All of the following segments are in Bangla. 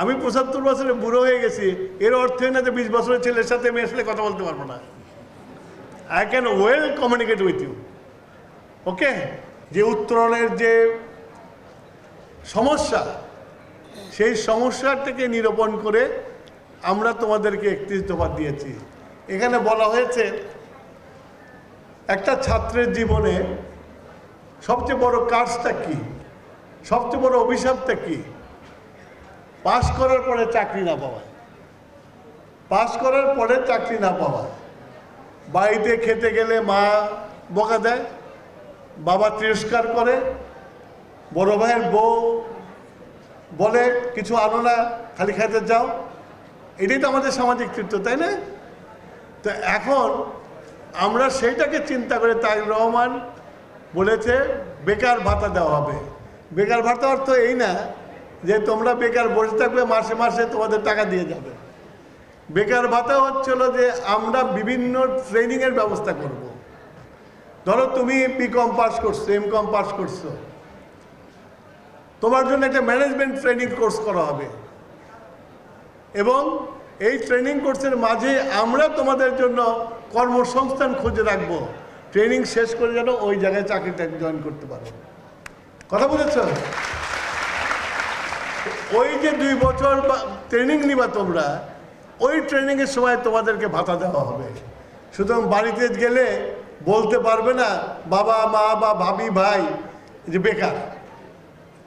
আমি পঁচাত্তর বছরে বুড়ো হয়ে গেছি, এর অর্থ না যে বিশ বছরের ছেলের সাথে আমি আসলে কথা বলতে পারব না। I can well communicate with you okay যে উত্তরণের যে সমস্যা, সেই সমস্যাটাকে নিরূপণ করে আমরা তোমাদেরকে একত্রিশ দফা দিয়েছি। এখানে বলা হয়েছে, একটা ছাত্রের জীবনে সবচেয়ে বড় কাজটা কি? সবচেয়ে বড় অভিশাপটা কি? পাশ করার পরে চাকরি না পাওয়া পাশ করার পরে চাকরি না পাওয়া বাড়িতে খেতে গেলে মা বকা দেয়, বাবা তিরস্কার করে, বড় ভাইয়ের বউ বলে, কিছু আনো না, খালি খাইতে যাও। এটাই তো আমাদের সামাজিক চিত্র তাই না? তো এখন আমরা সেইটাকে চিন্তা করে তাই রহমান বলেছে, বেকার ভাতা দেওয়া হবে। বেকার ভাতা অর্থ এই না যে তোমরা বেকার বসে থাকবে, মাসে মাসে তোমাদের টাকা দিয়ে যাবে। বেকার ভাতা হচ্ছিল যে আমরা বিভিন্ন ট্রেনিংয়ের ব্যবস্থা করব। ধরো তুমি বিকম পাস করছ এম কম পাস করছ। তোমার জন্য একটা ম্যানেজমেন্ট ট্রেনিং কোর্স করা হবে। এবং এই ট্রেনিং কোর্সের মাঝে আমরা তোমাদের জন্য কর্মসংস্থান খুঁজে রাখব। ট্রেনিং শেষ করে যেন ওই জায়গায় চাকরিটা জয়েন করতে পারো। কথা বুঝেছ? ওই যে দুই বছর ট্রেনিং নিবা তোমরা, ওই ট্রেনিংয়ের সময় তোমাদেরকে ভাতা দেওয়া হবে। সুতরাং বাড়িতে গেলে বলতে পারবে না, বাবা, মা বা ভাবি, ভাই যে বেকার,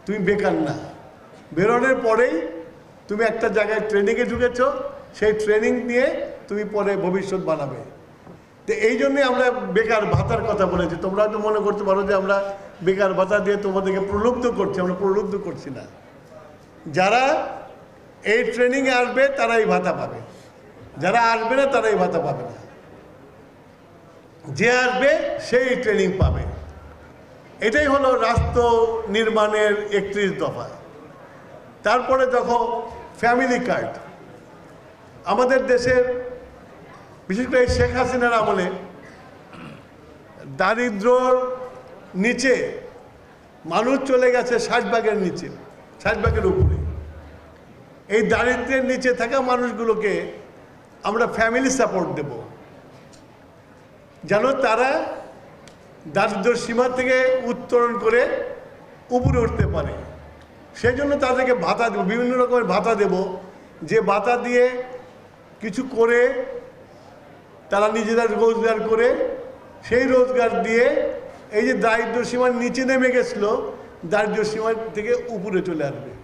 তুমি বেকার না। বেরোনোর পরেই তুমি একটা জায়গায় ট্রেনিংয়ে ঢুকেছ, সেই ট্রেনিং নিয়ে তুমি পরে ভবিষ্যৎ বানাবে। তো এই জন্যই আমরা বেকার ভাতার কথা বলেছি। তোমরা হয়তো মনে করতে পারো যে আমরা বেকার ভাতা দিয়ে তোমাদেরকে প্রলুব্ধ করছি, আমরা প্রলুব্ধ করছি না। যারা এই ট্রেনিংয়ে আসবে, তারাই ভাতা পাবে। যারা আসবে না, তারাই ভাতা পাবে না। যে আসবে, সেই ট্রেনিং পাবে। এটাই হলো রাষ্ট্র নির্মাণের একত্রিশ দফা। তারপরে দেখো ফ্যামিলি কার্ড আমাদের দেশের, বিশেষ করে শেখ হাসিনার আমলে দারিদ্রর নিচে মানুষ চলে গেছে ষাট ভাগের নিচে। ভাগের উপরে। এই দারিদ্রের নিচে থাকা মানুষগুলোকে আমরা ফ্যামিলি সাপোর্ট দেব। যেন তারা দারিদ্র সীমা থেকে উত্তরণ করে উপরে উঠতে পারে। সেই জন্য তাদেরকে ভাতা দেবো, বিভিন্ন রকমের ভাতা দেব, যে ভাতা দিয়ে কিছু করে তারা নিজেরা রোজগার করে, সেই রোজগার দিয়ে এই যে দারিদ্র সীমার নিচে নেমে গেছিল দারিদ্র সীমা থেকে উপরে চলে আসবে।